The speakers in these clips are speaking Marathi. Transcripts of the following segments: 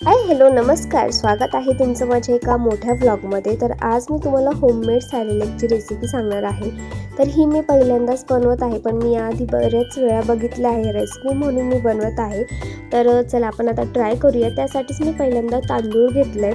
हाय हॅलो नमस्कार. स्वागत आहे तुमचं माझ्या एका मोठ्या व्लॉगमध्ये तर आज मी तुम्हाला होममेड सॅलेलेकची रेसिपी सांगणार आहे. तर ही मी पहिल्यांदाच बनवत आहे पण मी याआधी बऱ्याच वेळा बघितल्या आहे रेसिपी म्हणून मी बनवत आहे. तर चला आपण आता ट्राय करूया. त्यासाठीच मी पहिल्यांदा तांदूळ घेतले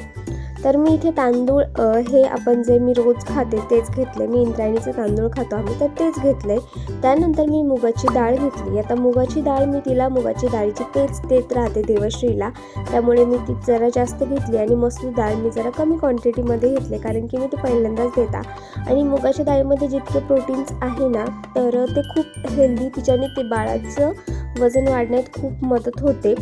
तर मी इथे तांदूळ हे आपण जे मी रोज खाते तेच घेतले. मी इंद्रायणीचे तांदूळ खातो आम्ही तर तेच घेतले. त्यानंतर मी मुगाची डाळ घेतली. आता मुगाची डाळ मी तिला मुगाची डाळीची तेच देत राहते देवश्रीला. त्यामुळे मी ती जरा जास्त घेतली आणि मसूर डाळ मी जरा कमी क्वांटिटीमध्ये घेतले कारण की मी ते पहिल्यांदाच देता. आणि मुगाच्या डाळीमध्ये जितके प्रोटीन्स आहे ना तर ते खूप हेल्दी तिच्याने ते बाळाचं वजन वाढण्यात खूप मदत होते.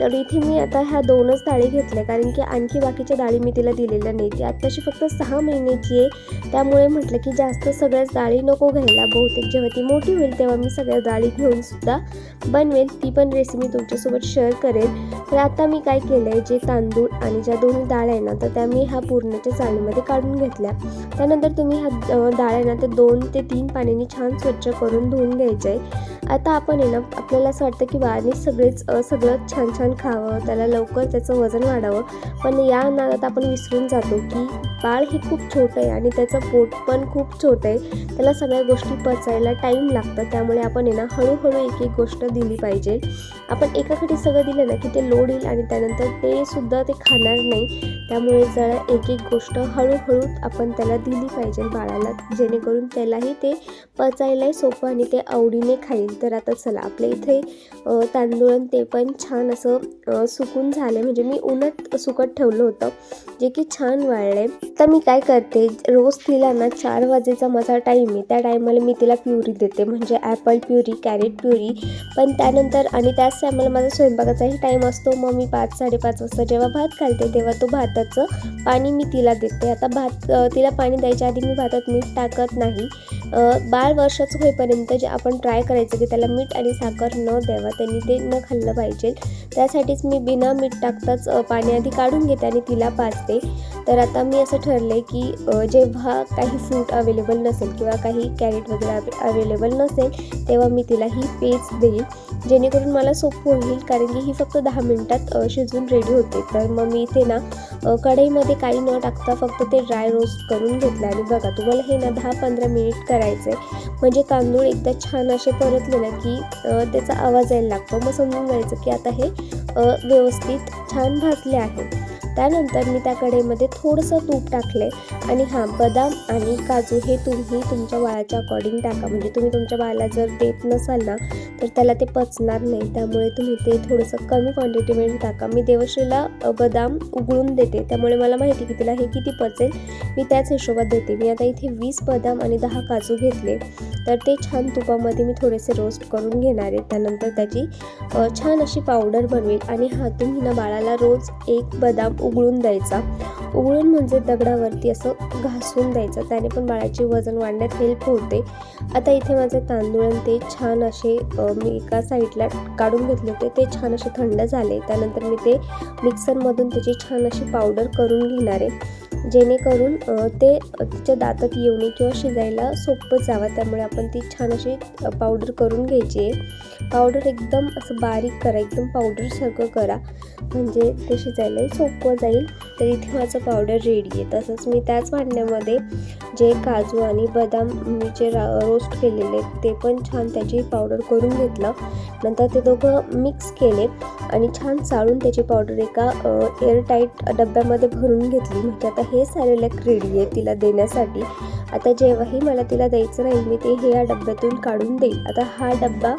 तर इथे मी आता ह्या दोनच डाळी घेतल्या कारण की आणखी बाकीच्या डाळी मी तिला दिलेल्या नाही ती आत्ताशी फक्त सहा महिन्याची आहे. त्यामुळे म्हटलं की जास्त सगळ्याच डाळी नको घ्यायला. बहुतेक जेव्हा ती मोठी होईल तेव्हा मी सगळ्या डाळी घेऊन सुद्धा बनवेल. ती पण रेसिपी तुमच्यासोबत शेअर करेल. तर आता मी काय केलं आहे जे तांदूळ आणि ज्या दोन्ही डाळ आहे ना तर त्या मी ह्या पूर्णच्या चाळणीमध्ये काढून घेतल्या. त्यानंतर तुम्ही ह्या डाळ आहे ना ते दोन ते तीन पाण्याने छान स्वच्छ करून धुवून घ्यायचं आहे आता आपण आहे ना आपल्याला असं वाटतं की बाळाने सगळेच सगळं छान छान खावं त्याला लवकर त्याचं वजन वाढावं. पण या नादात आपण विसरून जातो की बाळ हे खूप छोटं आहे आणि त्याचं पोट पण खूप छोटं आहे. त्याला सगळ्या गोष्टी पचायला टाईम लागतं. त्यामुळे आपण आहे ना हळूहळू एक एक गोष्ट दिली पाहिजे. आपण एकाकडे सगळं दिलं ना की ते लोड येईल आणि त्यानंतर ते सुद्धा ते खाणार नाही. त्यामुळे जरा एक एक गोष्ट हळूहळू आपण त्याला दिली पाहिजे बाळाला जेणेकरून त्यालाही ते पचायलाही सोपं आणि ते आवडीने खाईल. तर आता चला आपल्या इथे तांदूळ ते पण छान असं सुकून झाले. म्हणजे मी उन्हात सुकत ठेवलं होतं जे की छान वाळले. तर मी काय करते रोज तिला ना चार वाजेचा माझा टाईम आहे. त्या टायमाला मी तिला प्युरी देते. म्हणजे ॲपल प्युरी कॅरेट प्युरी. पण त्यानंतर आणि त्याच टायमाला माझा स्वयंपाकाचाही टाईम असतो. मग मी पाच साडेपाच वाजता जेव्हा भात घालते तेव्हा तो भाताचं पाणी मी तिला देते. आता भात तिला पाणी द्यायच्या आधी मी भातात मीठ टाकत नाही. बाळ वर्षाचं होईपर्यंत जे आपण ट्राय करायचं की त्याला मीठ आणि साखर न द्यावा त्यांनी ते न खाल्लं पाहिजे. त्यासाठीच मी बिना मीठ टाकताच पाणी आधी काढून घेते आणि तिला पाजते. तर आता मी असं ठरलं आहे की जेव्हा काही फ्रूट अवेलेबल नसेल किंवा काही कॅरेट वगैरे अवेलेबल नसेल तेव्हा मी तिला ही पेज देईल. जेणेकरून मला सोपं होईल कारण की ही फक्त दहा मिनटात शिजून रेडी होते. तर मग मी इथे ना कढईमध्ये काही न टाकता फक्त ते ड्राय रोस्ट करून घेतलं. आणि बघा तुम्हाला हे ना दहा पंधरा मिनिट करायचं आहे म्हणजे तांदूळ एकदा छान असे परतले ना की त्याचा आवाज यायला लागतो. मग समजून जायचं की आता हे व्यवस्थित छान भाजले आहे. त्यानंतर मी त्या कढईमध्ये थोडंसं तूप टाकले आणि हां बदाम आणि काजू हे तुम्ही तुमच्या बाळाच्या अकॉर्डिंग टाका. म्हणजे तुम्ही तुमच्या बाळाला जर देत नसाल ना तर त्याला ते पचणार नाही. त्यामुळे तुम्ही ते थोडंसं कमी क्वांटिटीमध्ये टाका. मी देवश्रीला बदाम उघडून देते. त्यामुळे मला माहिती की तिला हे किती पचेल. मी त्याच हिशोबात देते. मी आता इथे वीस बदाम आणि दहा काजू घेतले. तर ते छान तुपामध्ये मी थोडेसे रोस्ट करून घेणार आहे. त्यानंतर त्याची छान अशी पावडर बनवेल. आणि हा तुम्ही ना बाळाला रोज एक बदाम उघडून द्यायचा. उघडून म्हणजे दगडावरती असं घासून द्यायचं. त्याने पण बाळाचे वजन वाढण्यात हेल्प होते. आता इथे माझे तांदूळ आणि ते छान असे मी एका साईडला काढून घेतले होते. ते छान असे थंड झाले. त्यानंतर मी ते मिक्सरमधून त्याची छान अशी पावडर करून घेणार आहे. जेणेकरून ते तिच्या दातात येऊ नये किंवा शिजायला सोपं जावं. त्यामुळे आपण ती छान अशी पावडर करून घ्यायची आहे. पावडर एकदम असं बारीक करा एकदम पावडरसारखं करा. म्हणजे ते शिजायलाही सोपं जाईल. तर इथे माझं पावडर रेडी आहे. तसंच मी त्याच भांड्यामध्ये जे काजू आणि बदाम मी जे रा रोस्ट केलेले ते पण छान त्याची पावडर करून घेतलं. नंतर ते दोघं मिक्स केले आणि छान चाळून त्याची पावडर एका एअरटाईट डब्यामध्ये भरून घेतली. म्हणजे आता हे सॅरेलॅक रेडी आहे तिला देण्यासाठी. आता जेव्हाही मला तिला द्यायचं राहील मी ते हे या डब्यातून काढून देईल. आता हा डब्बा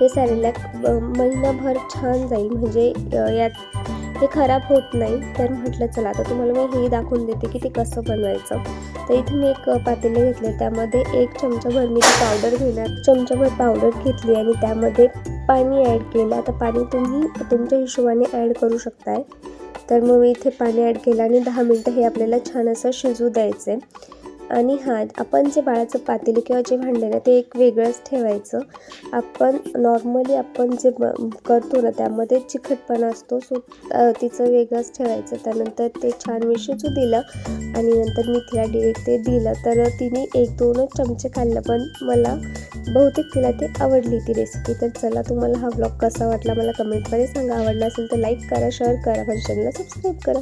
हे सॅरेलॅक महिनाभर छान जाईल. म्हणजे यात हे खराब होत नाही. तर म्हटलं चला आता तुम्हाला मी हे दाखवून देते की ते कसं बनवायचं. तर इथे मी एक पातेलं घेतलं. त्यामध्ये एक चमचाभर मी ती पावडर घेणार चमचाभर पावडर घेतली आणि त्यामध्ये पाणी ॲड केलं. आता पाणी तुम्ही तुमच्या हिशोबाने ॲड करू शकताय. तर मग मी इथे पाणी ॲड केलं आणि दहा मिनटं हे आपल्याला छान असं शिजू द्यायचं आहे आणि हात. आपण जे बाळाचं पातेलं किंवा जे भांडण ना ते एक वेगळंच ठेवायचं. आपण नॉर्मली आपण जे ब करतो ना त्यामध्ये चिखटपणा असतो सो तिचं वेगळंच ठेवायचं. त्यानंतर ते छान मी शिजू दिलं आणि नंतर मी तिला डे ते दिलं. तर तिने एक दोनच चमचे खाल्लं पण मला बहुतेक तिला ते आवडली ती रेसिपी तर चला तुम्हाला हा ब्लॉग कसा वाटला मला कमेंटमध्ये सांगा. आवडला असेल तर लाईक करा शेअर करा माझ्या चॅनलला सबस्क्राईब करा.